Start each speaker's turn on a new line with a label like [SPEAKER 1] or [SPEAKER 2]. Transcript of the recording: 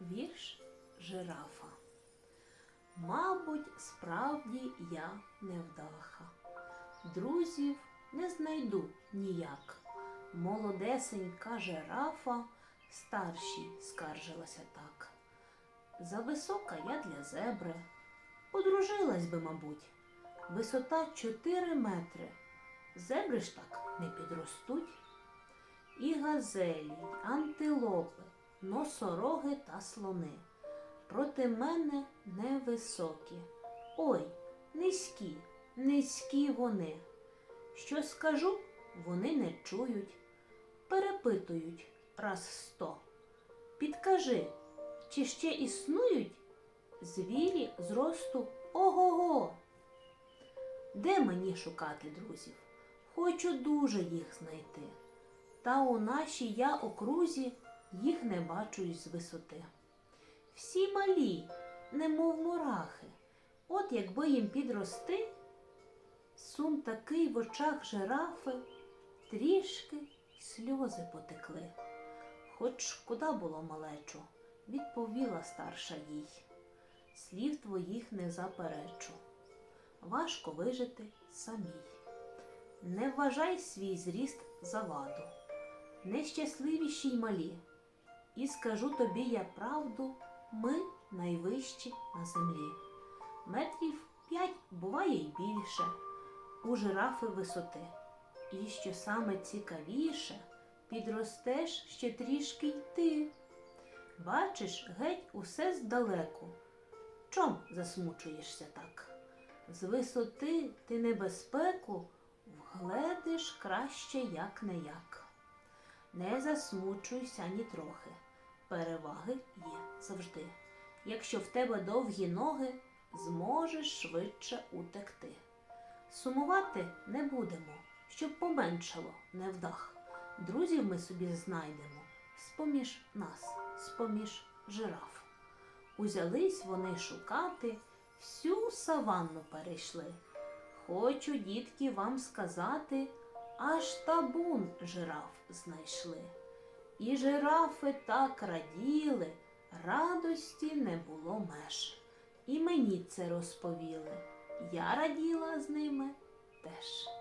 [SPEAKER 1] Вірш жирафа. Мабуть, справді я невдаха. Друзів не знайду ніяк. Молодесенька жирафа старшій скаржилася так. Зависока я для зебри. Подружилась би, мабуть. Висота чотири метри. Зебри ж так не підростуть. І газелі, й антилопи, носороги та слони. Проти мене невисокі. Ой, низькі, низькі вони. Що скажу, вони не чують, перепитують раз сто. Підкажи, чи ще існують звірі зросту ого-го? Де мені шукати друзів? Хочу дуже їх знайти. Та у нашій я окрузі їх не бачу з висоти. Всі малі, немов мурахи. От якби їм підрости, сум такий в очах жирафи, трішки сльози потекли. Хоч шкода було малечу, відповіла старша їй. Слів твоїх не заперечу. Важко вижити самій. Не вважай свій зріст за ваду, нещасливіші й малі. І скажу тобі я правду, ми найвищі на землі. Метрів п'ять буває й більше, у жирафи висоти. І що саме цікавіше, підростеш ще трішки й ти. Бачиш геть усе здалеку. Чом засмучуєшся так? З висоти ти небезпеку вгледиш краще як не як. Не засмучуйся ні трохи. Переваги є завжди. Якщо в тебе довгі ноги, зможеш швидше утекти. Сумувати не будемо, щоб поменшало невдах. Друзів ми собі знайдемо з-поміж нас, з-поміж жираф. Узялись вони шукати, всю саванну перейшли. Хочу, дітки, вам сказати, аж табун жираф знайшли. І жирафи так раділи, радості не було меж. І мені це розповіли. Я раділа з ними теж.